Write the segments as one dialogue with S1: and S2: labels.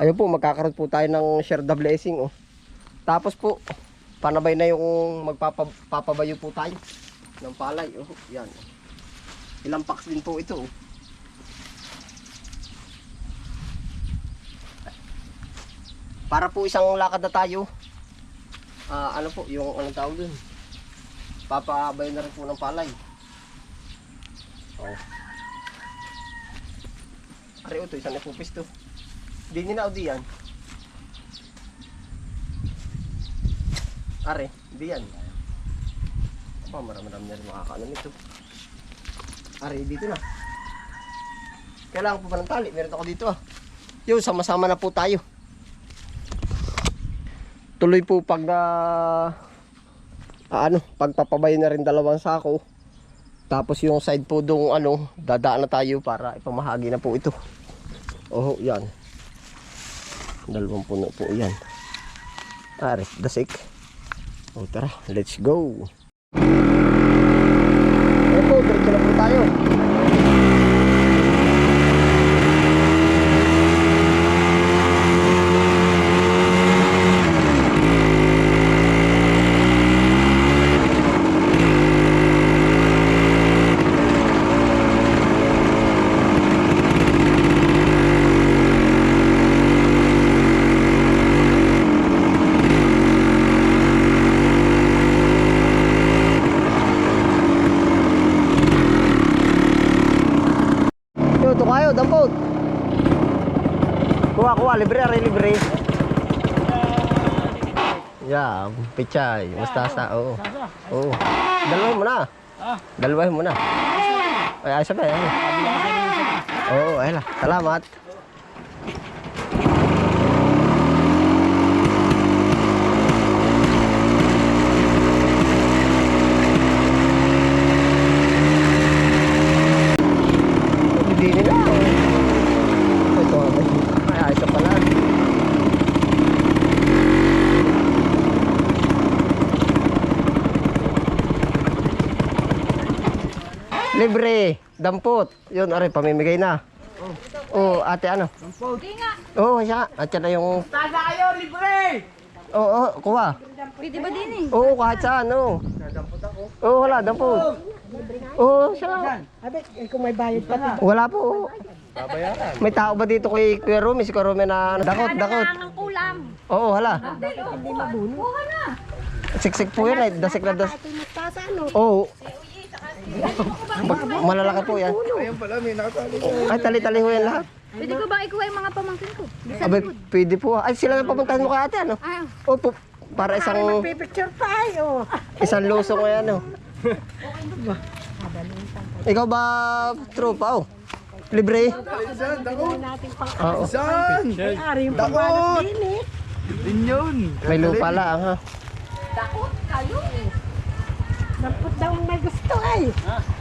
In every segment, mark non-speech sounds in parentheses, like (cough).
S1: Ayun po, magkakaroon po tayo ng share the blessing. Oh. Tapos po, panabay na yung magpapabayo po tayo ng palay. Oh, yan. Ilang packs din po ito. Oh. Para po isang lakad na tayo. Ah, ano po, yung anong tawag dun? Papabayo na rin po ng palay. Oh. Ari, ito, isang napupis to. Di nila o di yan? Are, di yan. Aba, marami-marami na rin makakaano nito. Are, dito na. Kailangan po ba ng tali? Meron ako dito ah. Yo, sama-sama na po tayo. Tuloy po pag na ah, ano, pagpapabay na rin dalawang sako. Tapos yung side po dong ano, dadaan na tayo para ipamahagi na po ito. Oh, yan. Dalawang puno po yan. Are, dasik. O tara, let's go. Ayan po, diretso na po tayo. Yo, to kayo, dampot. Kuha, kuha, libre, are, libre. Yeah, pichay, mustasa, oo. Oo. Dalawahin mo na. Dalawahin mo na. Ay, ay, sabay, ay. Oo, ay lang. Salamat. Hindi nila. Ito, ay, ayos na pala. Libre, dampot. Yun, aray, pamimigay na. Oh, ate ano? Dampot. Oo, oh, siya. At yan na yung...
S2: Tasa kayo, libre!
S1: Oo, oh, oh, kuha.
S3: Pwede ba din eh?
S1: Oo, kahit saan, oo. Oo, wala, dampot. Oo, siya.
S2: Abe, eh, kung may bayad pa na.
S1: Wala po. oo. May tao ba dito kay Kuya Rumi? Si Kuya Rumi na ano? dakot, dakot.
S3: ang ulam.
S1: Oo, hala.
S3: Hindi mabuno. Kuha na.
S1: Siksik po yun, eh. dasik na das.
S2: Ito yung mustasa, ano?
S1: Oo. Mag- malalaki po yan.
S4: Ayun pala, may nakatali.
S1: Ay, tali-tali ho yan lahat.
S3: Pwede ko ba ikuha yung mga pamangkin ko?
S1: Abay, pwede po. Ay, sila na papuntahan mo kay ate, ano?
S3: Ah,
S1: Opo, para isang
S2: Pipicture pa, ay, oh.
S1: isang lusong yan, ano? Ikaw ba, tropa, oh? Libre?
S4: Saan? Dako?
S1: Oo.
S4: Saan?
S2: Ari yung
S4: Dakot!
S2: pambalot din, eh.
S4: Yun.
S1: May lupa lang, ha?
S2: Dampot daw ang may gusto, ay.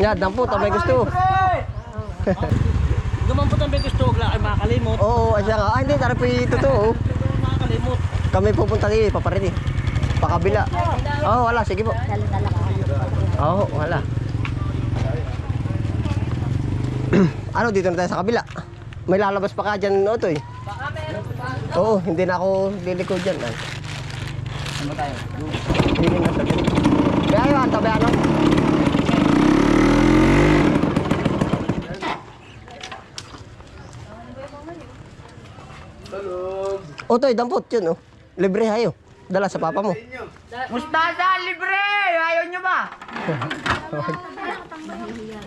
S1: Yan, dampot, ah, may gusto.
S5: Gumampot ang may gusto, lang kayo makakalimot.
S1: Oo, ay siya nga. Ah, hindi, tara po yung totoo.
S5: Makakalimot.
S1: Kami pupunta dito, paparin eh. Pakabila. Oo, oh, wala, sige po. Oo, wala. (clears throat) ano, dito na tayo sa kabila. May lalabas pa ka dyan, Otoy. Baka meron pa. Oo, hindi na ako liliko dyan.
S5: Ano tayo?
S1: Hindi na sa dyan. Kaya yun, tabi ano? Otoy, dampot yun, oh. Libre hayo. Dala sa papa mo.
S2: Mustasa, libre! Ayaw nyo ba? (laughs)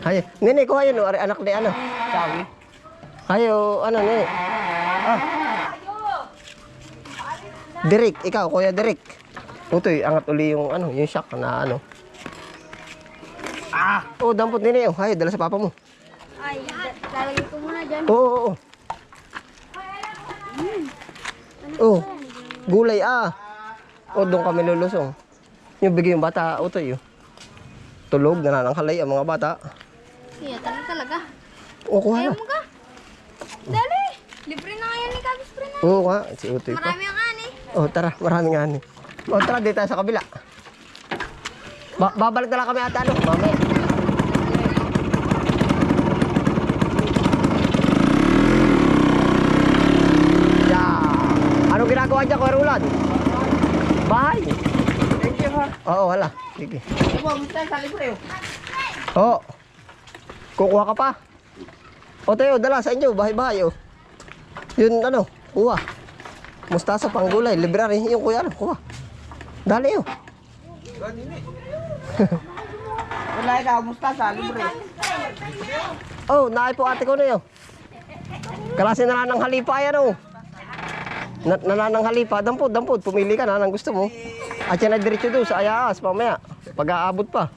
S1: Hayo. Nene, kuha yun, oh. Ari, anak ni ano. Sabi. Hayo, ano, nene. Ah. Derek, ikaw, kuya Derek. Utoy, angat uli yung ano, yung shock na ano. Ah! Oh, dampot nene, oh. Hayo, dala sa papa mo.
S3: ay, lalagay ko muna dyan.
S1: Oo, oo, oo. Oh, gulay ah. Oh, doon kami lulusong. Yung bigay yung bata, utoy, oh. Tulog, nanananghalay ang mga bata.
S3: Kaya talaga talaga.
S1: Oh, kuha
S3: Ayaw
S1: na.
S3: mo ka? Dali! Libre na nga yan ni Kabis Pre na.
S1: Oo nga, si utoy pa.
S3: Marami ang ani.
S1: Oh, tara, marami nga Oh, tara, dito tayo sa kabila. Ba- babalik na lang kami ata, ano? Mamaya. Yeah. ka dyan, Kuya Roland? Bahay.
S2: Thank you ha.
S1: Oo, wala. Sige.
S2: Libre oh.
S1: Oo. Kukuha ka pa. O tayo, dala sa inyo, bahay-bahay oh. Yun ano, kuha. Mustasa pang gulay, library. Yung kuya, ano, kuha. Dali oh. (laughs)
S2: Wala ikaw, mustasa libre.
S1: Oh, naay po ate ko na yun. Klase na ng halipa yan oh. Na nananang halipa, dampod, dampod. Pumili ka na ng gusto mo. At yan ay diretso doon sa ayaas, mamaya. Pag-aabot pa.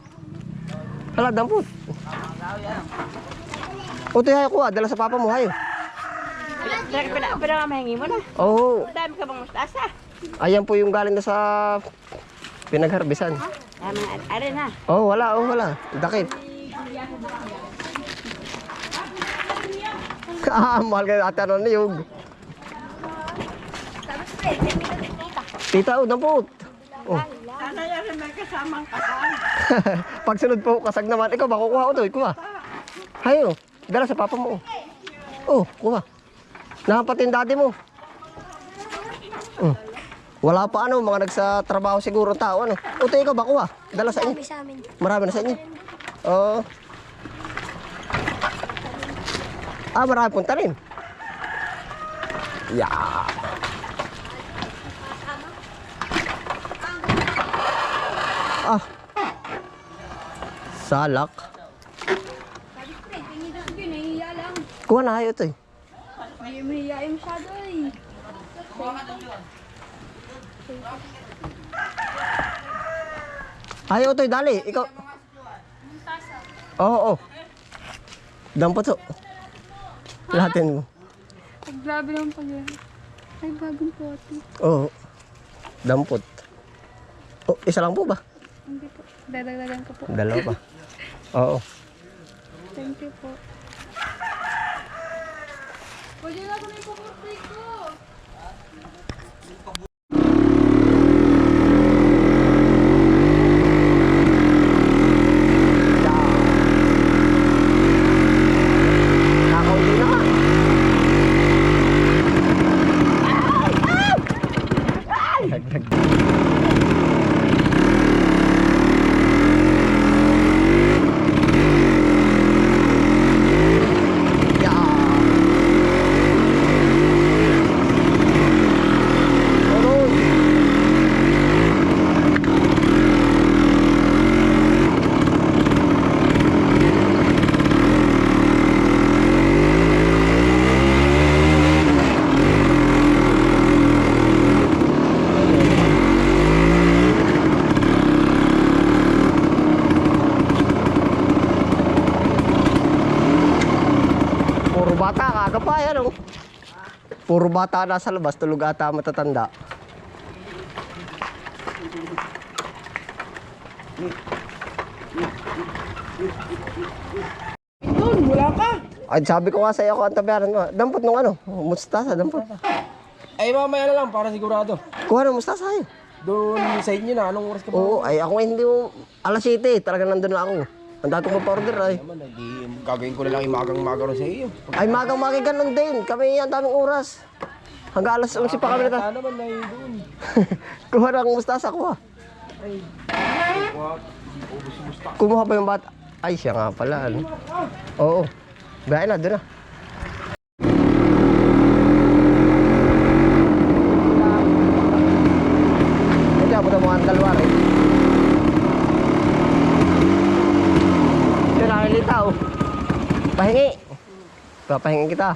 S1: Hala, dampod. O, tayo hayo kuha, dala sa papa mo, hayo.
S2: Teka, pina, pina mahingi mo na.
S1: Oo, oh,
S2: Dami ka bang mustasa?
S1: Ayan po yung galing na sa pinagharbisan.
S2: Ah, mga are na.
S1: Oh, wala, oh, wala. Dakit. (laughs) Ah, mahal ka ate ano niyog. Tita, oh, dampot. Oh.
S2: Sana yan may kasamang kasal.
S1: Pagsunod po, kasag naman. Ikaw ba, kukuha ko to, kuha. Hayo, dala sa papa mo. Oh, kuha. Nakapatin daddy mo. Mm. Wala pa ano, mga nagsa-trabaho siguro tao ano. O, tayo ikaw ba, kuha. Dala sa inyo.
S3: Sa amin.
S1: Marami na sa inyo. Oo. Ah, marami punta rin. Yeah. Ah. Salak. Kuha na kayo ito eh.
S3: May mahihiya yung masyado eh.
S1: Ayaw ito, dali. Ikaw. Oo, oo. Dampot to. Lahatin mo.
S3: Ay, grabe naman pag yan. Ay, bagong pote.
S1: Oo. Dampot. Oh, isa lang po ba?
S3: Hindi po. Dadagdagan ko po.
S1: Dalawa pa. Oo.
S3: Thank you po. Pwede na kami po ko.
S1: Nakaunti na ka. Puro bata, kaga pa yan oh. Puro bata nasa labas, tulog ata matatanda.
S2: Doon, wala ka.
S1: Ay, sabi ko nga sa'yo ako ang tabayaran mo. Dampot nung ano, mustasa, dampot.
S5: Ay, mamaya na lang para sigurado.
S1: Kuha ng mustasa eh.
S5: Doon sa inyo na, anong oras ka ba?
S1: Oo, ay ako hindi mo, alas 7, talaga nandun na ako. Ang dati ko pa-order ay.
S5: Naman, hindi, gagawin ko na lang imagang maga rin sa iyo.
S1: Ay, magang magi ganun din. Kami ang daming oras. Hanggang alas 11 pa kami (laughs) na
S5: Ano naman na yun doon?
S1: Kuha ng mustasa, kuha. Kumuha pa yung bata. Ay, siya nga pala. Ano? Oo. Gaya na, doon na. Hindi, abot ang mga dalawa rin. Yun, oh. Pahingi. Papahingi kita.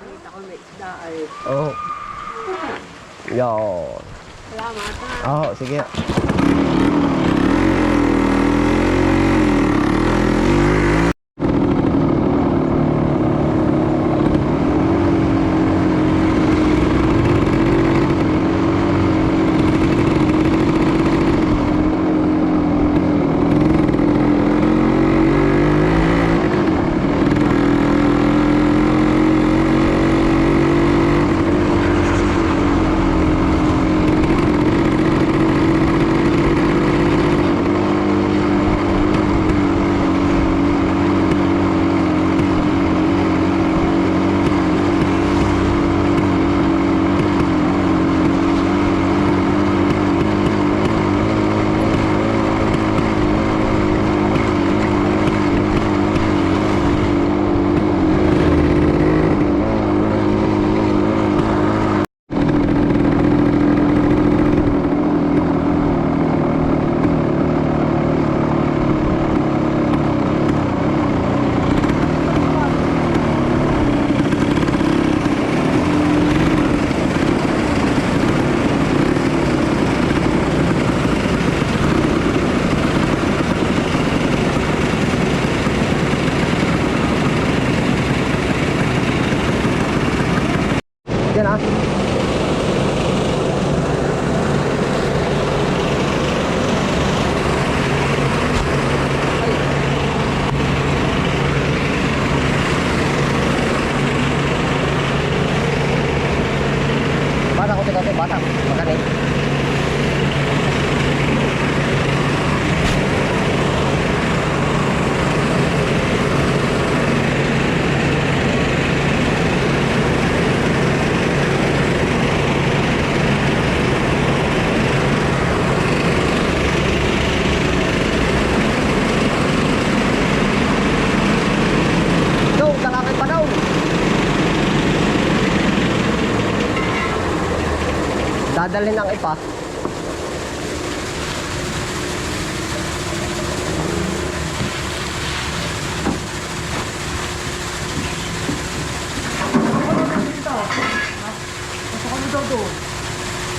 S1: Oo. Yan.
S3: Salamat.
S1: Oo, sige. Ko ito kasi bata. Magaling. Dong, talakay pa daw. Dadalhin ang ipa.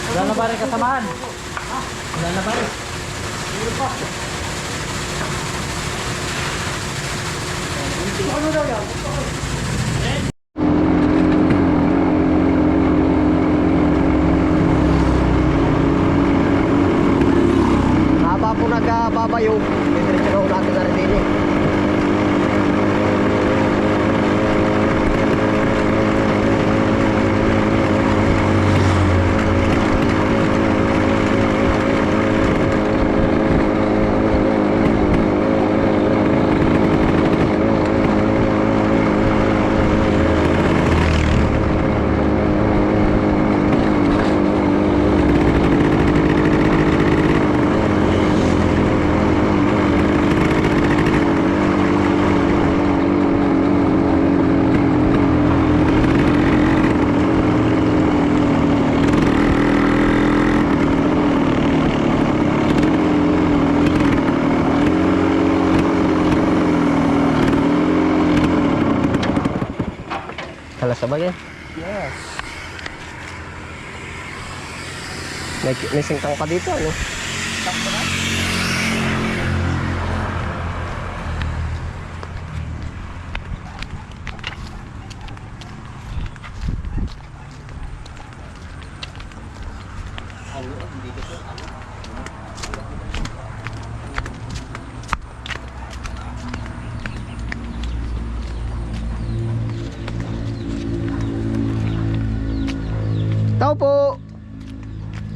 S4: Wala na ba rin kasamahan? Wala na ba rin?
S1: Haba po nagbabayo. Diretso na ho natin na rin din eh. Yan?
S4: Yes.
S1: May, may singkang pa dito, ano?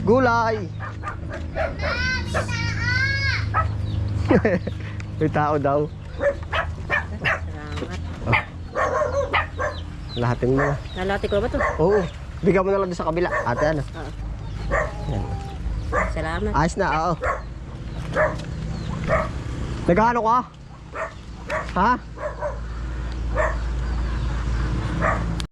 S1: Gulay! (laughs) May tao daw. Lahatin mo na.
S2: Nalati ko ba to?
S1: Oo. Bigyan mo na lang doon sa kabila. Ate ano?
S2: Salamat.
S1: Ayos na, oo. Nagano ka? Ha?